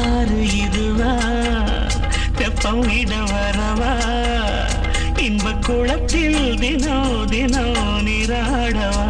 யாரு இதுவா? தெப்பம் இட வரவா? இன்ப குளத்தில் தினோ தினோ நீராடவா?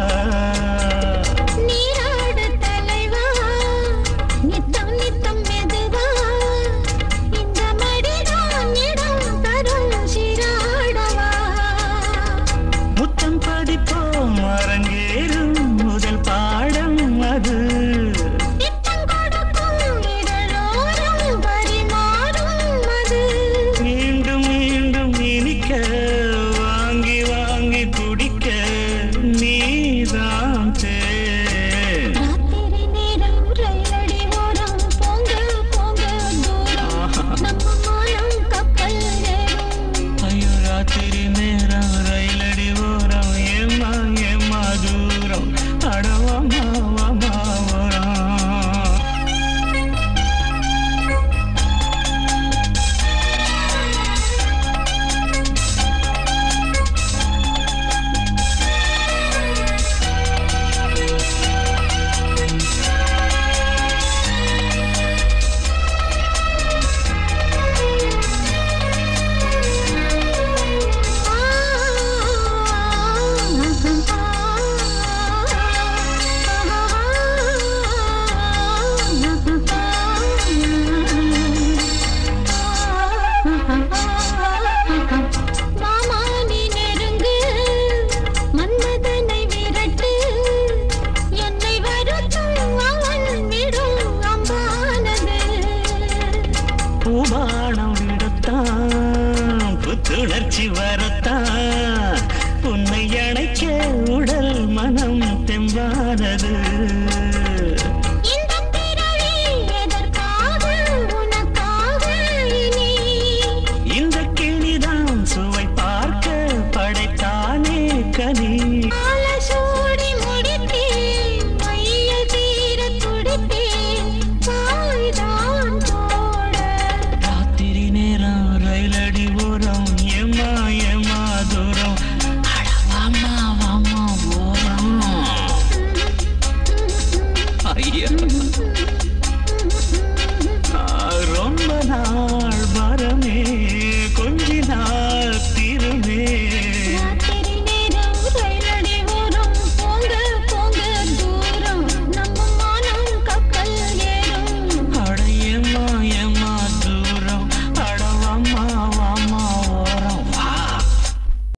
புத்துணர்ச்சி வரத்தான். உன்னை அணைக்க உடல் மனம் தெம்பானது